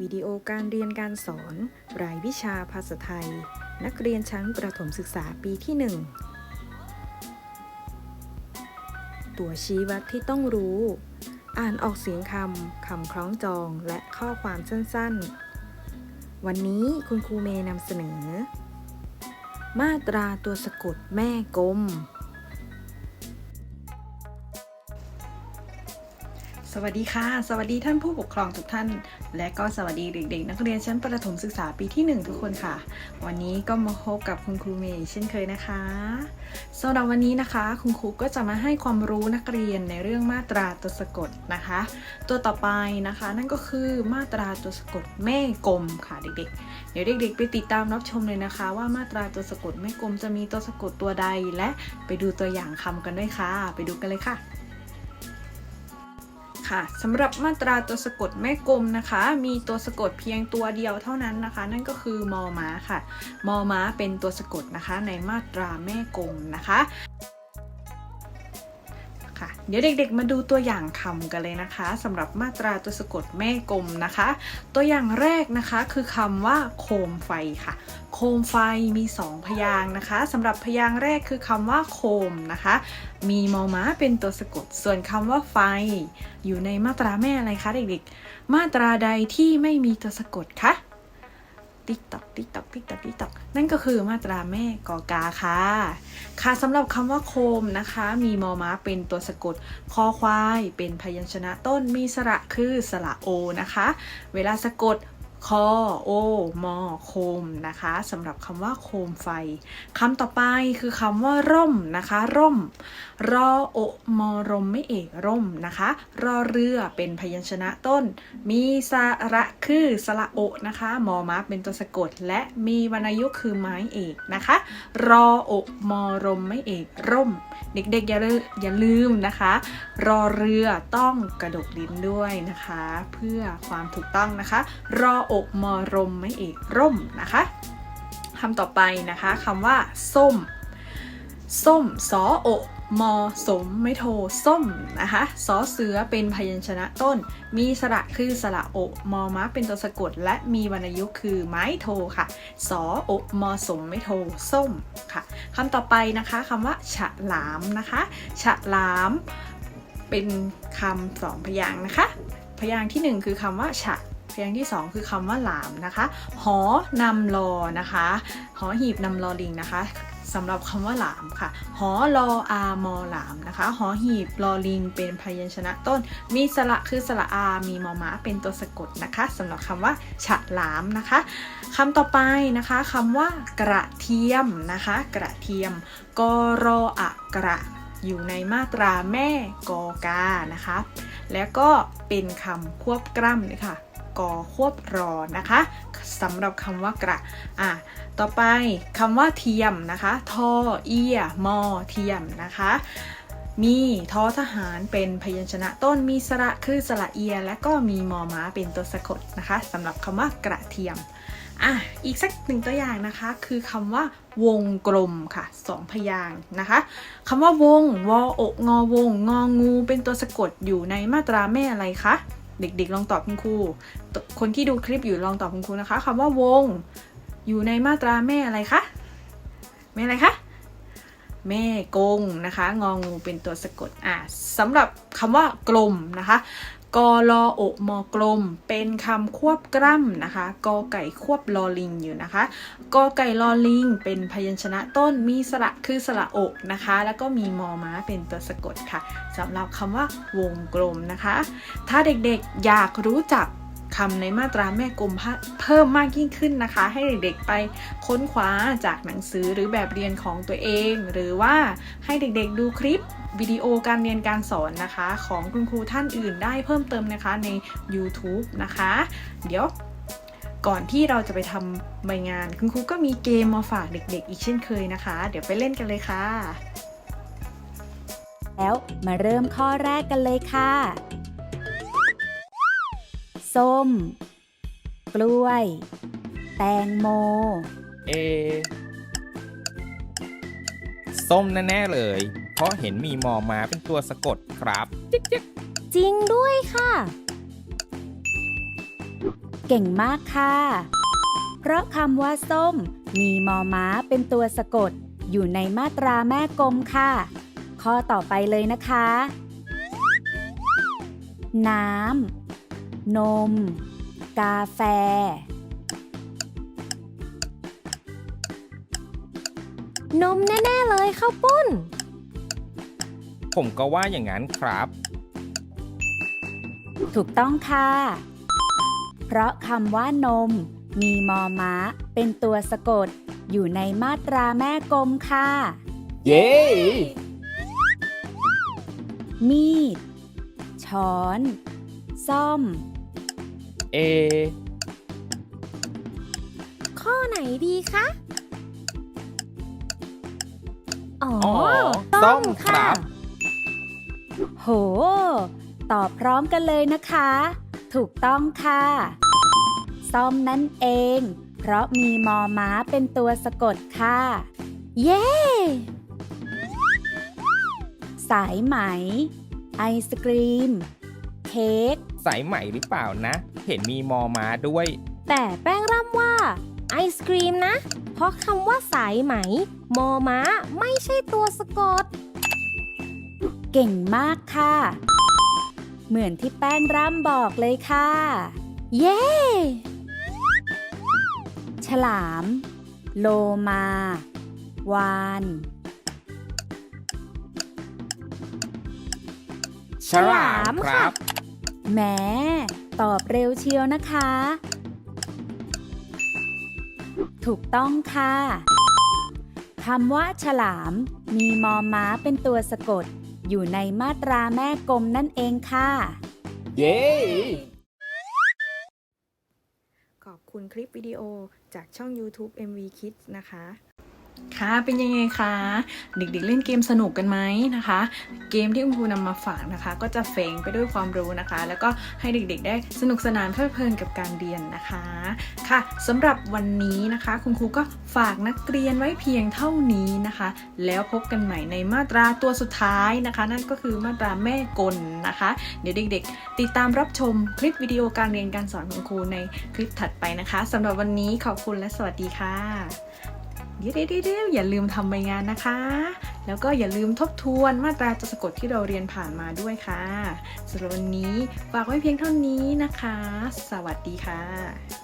วิดีโอการเรียนการสอน รายวิชาภาษาไทย นักเรียนชั้นประถมศึกษาปีที่ 1 ตัวชี้วัดที่ต้องรู้ อ่านออกเสียงคำ คำคล้องจอง และข้อความสั้นๆ วันนี้คุณครูเมย์นำเสนอ มาตราตัวสะกดแม่กลม สวัสดีค่ะ สวัสดีท่านผู้ปกครองทุกท่าน และก็สวัสดีเด็ก ๆ นักเรียนชั้นประถมศึกษาปีที่ 1 ทุกคนค่ะ วันนี้ก็มาพบกับคุณครูเมย์เช่นเคยนะคะสำหรับวันนี้นะคะ คุณครูก็จะมาให้ความรู้นักเรียนในเรื่องมาตราตัวสะกดนะคะ ตัวต่อไปนะคะ นั่นก็คือมาตราตัวสะกดแม่กลมค่ะเด็กๆ เดี๋ยวเด็ก ๆ ไปติดตามรับชมเลยนะคะ ว่ามาตราตัวสะกดแม่กลมจะมีตัวสะกดตัวใด และไปดูตัวอย่างคำกันด้วยค่ะ ไปดูกันเลยค่ะ ค่ะสำหรับมาตราตัวสะกดแม่กลมนะคะ มีตัวสะกดเพียงตัวเดียวเท่านั้นนะคะ นั่นก็คือมอม้าค่ะ มอม้าเป็นตัวสะกดนะคะ ในมาตราแม่กลมนะคะ ค่ะ เดี๋ยวเด็กๆ มาดูตัวอย่างคำกันเลยนะคะสำหรับมาตราตัวสะกดแม่กลมนะคะ ตัวอย่างแรกนะคะคือคำว่าโคมไฟค่ะ โคมไฟมี 2 พยางนะคะสำหรับพยางแรกคือคำว่าโคมนะคะ มีมอม้าเป็นตัวสะกด ส่วนคำว่าไฟ อยู่ในมาตราแม่อะไรคะเด็กๆ มาตราใดที่ไม่มีตัวสะกดคะ ติ๊กตอกติ๊กตอกติ๊กตอกติ๊กตอกนั่นก็คือมาตราแม่กอกาค่ะ ค่ะสำหรับคำว่าโคมนะคะ มีมอม้าเป็นตัวสะกด คอควาย เป็นพยัญชนะต้นมีสระคือสระโอนะคะ เวลาสะกด คอโอมอโคมนะคะสำหรับคำว่าโคมไฟคำต่อไปคือคำว่าร่มนะคะ ร่ม รอโอมอรมไม่เอกร่มนะคะ รอเรือเป็นพยัญชนะต้น มีสระคือสระโอนะคะ มอมาเป็นตัวสะกด และมีวรรณยุกต์คือไม้เอกนะคะ รอโอมอรมไม่เอกร่ม เด็กๆอย่าลืมอย่าลืมนะคะ รอเรือต้องกระดกลิ้นด้วยนะคะ เพื่อความถูกต้องนะคะ รออกมอรมไม่เอกร่มนะคะคำต่อไปนะคะคำว่า ส้ม ส้มสอโอ มอสมไม่โทส้มนะคะสอเสือเป็นพยัญชนะต้น มีสระคือสระโอ มอม้าเป็นตัวสะกด และมีวรรณยุกต์คือไม้โทค่ะสอโอมอสมไม่โทส้มค่ะคำต่อไปนะคะคำว่า ฉลามนะคะฉลามเป็นคำสองพยางค์นะคะ พยางค์ที่หนึ่งคือคำว่าฉะพยางค์ที่สองคือคำว่าหลามนะคะ หอนำลอนะคะ หอหีบนำลอลิงนะคะ สำหรับคำว่าหลามค่ะ หอลออามอหลามนะคะ หอหีบลอลิง เป็นพยัญชนะต้น มีสระคือสระอา มีมอม้าเป็นตัวสะกดนะคะสำหรับคำว่าฉะหลามนะคะคำต่อไปนะคะคำว่ากระเทียมนะคะ กระเทียมกรออะกระอยู่ในมาตราแม่กอกานะคะ แล้วก็เป็นคำควบกล้ำเลยค่ะกอควบรอนะคะ สำหรับคำว่ากระอะต่อไปคำว่าเทียมนะคะ ทอเอียมอเทียมนะคะมีทอทหารเป็นพยัญชนะต้นมีสระคือสระเอีย และก็มีมอม้าเป็นตัวสะกดนะคะสำหรับคำว่ากระเทียมอะอีกสักหนึ่งตัวอย่างนะคะ คือคำว่าวงกลมค่ะสองพยางค์นะคะคำว่าวงวออกงอวงงองู เป็นตัวสะกดอยู่ในมาตราแม่อะไรคะเด็กๆลองตอบคุณครู คนที่ดูคลิปอยู่ลองตอบคุณครูนะคะคำว่าวง อยู่ในมาตราแม่อะไรคะแม่อะไรคะแม่กงนะคะงองูเป็นตัวสะกดอะสำหรับคำว่ากลมนะคะกลอโอกมอกลม เป็นคำควบกล้ำนะคะกอไก่ควบลอลิงอยู่นะคะกอไก่ลอลิง เป็นพยัญชนะต้นมีสระคือสระอกนะคะ แล้วก็มีมอม้าเป็นตัวสะกดค่ะสำหรับคำว่าวงกลมนะคะ ถ้าเด็กๆอยากรู้จัก คำในมาตราแม่กลมเพิ่มมากยิ่งขึ้นนะคะ ให้เด็กๆไปค้นคว้าจากหนังสือหรือแบบเรียนของตัวเอง หรือว่าให้เด็กๆดูคลิปวิดีโอการเรียนการสอนนะคะ ของคุณครูท่านอื่นได้เพิ่มเติมนะคะใน YouTube นะคะ เดี๋ยวก่อนที่เราจะไปทำใบงาน คุณครูก็มีเกมมาฝากเด็กๆ อีกเช่นเคยนะคะ เดี๋ยวไปเล่นกันเลยค่ะ แล้วมาเริ่มข้อแรกกันเลยค่ะ ส้ม กล้วย แตงโม เอ ส้มแน่ๆเลย เพราะเห็นมีมอมาเป็นตัวสะกดครับจริงด้วยค่ะ เก่งมากค่ะ เพราะคำว่าส้ม มีมอม้าเป็นตัวสะกด อยู่ในมาตราแม่กลมค่ะ ข้อต่อไปเลยนะคะ น้ำ นม กาแฟ นมแน่ ๆ เลยข้าวปุ้น ผมก็ว่าอย่างนั้นครับ ถูกต้องค่ะ เพราะคำว่านม มีมอม้า เป็นตัวสะกด อยู่ในมาตราแม่กลมค่ะ เย้ มีด ช้อน ซ่อม เอ ข้อไหนดีคะ อ๋ออ๋อต้ส้อมมคค่ะรับ โห ตอบพร้อมกันเลยนะคะ ถูกต้องค่ะซ่อมนั่นเอง เพราะมีมอม้าเป็นตัวสะกดค่ะ เย้ สายไหม ไอศกรีมเค้ก สายไหมหรือเปล่านะ เห็นมีมอมาด้วย แต่แป้งร่ำว่าไอศครีมนะ เพราะคำว่าสายไหม มอม้าไม่ใช่ตัวสะกด เก่งมากค่ะ เหมือนที่แป้งร่ำบอกเลยค่ะ เย้ ฉลาม โลมา วาน ฉลามครับ แหม้ตอบเร็วเชียวนะคะ ถูกต้องค่ะคำว่าฉลาม มีมอม้าเป็นตัวสะกด อยู่ในมาตราแม่กลมนั่นเองค่ะ เย้ ขอบคุณคลิปวิดีโอจากช่อง YouTube MV Kids นะคะ ค่ะ เป็นยังไงคะ เด็กๆเล่นเกมสนุกกันไหมนะคะ เกมที่คุณครูนำมาฝากนะคะ ก็จะเฟงไปด้วยความรู้นะคะ แล้วก็ให้เด็กๆ ได้สนุกสนานเพลิดเพลินกับการเรียนนะคะ ค่ะสำหรับวันนี้นะคะ คุณครูก็ฝากนักเรียนไว้เพียงเท่านี้นะคะ แล้วพบกันใหม่ในมาตราตัวสุดท้ายนะคะ นั่นก็คือมาตราแม่กลนะคะ เดี๋ยวเด็ก ๆ ติดตามรับชมคลิปวิดีโอการเรียนการสอนของครูในคลิปถัดไปนะคะสำหรับวันนี้ขอบคุณและสวัสดีค่ะ เดี๋ยวเดี๋ยวอย่าลืมทำใบงานนะคะ แล้วก็อย่าลืมทบทวนมาตราตัวสะกดที่เราเรียนผ่านมาด้วยค่ะสำหรับวันนี้ฝากไว้เพียงเท่านี้นะคะ สวัสดีค่ะ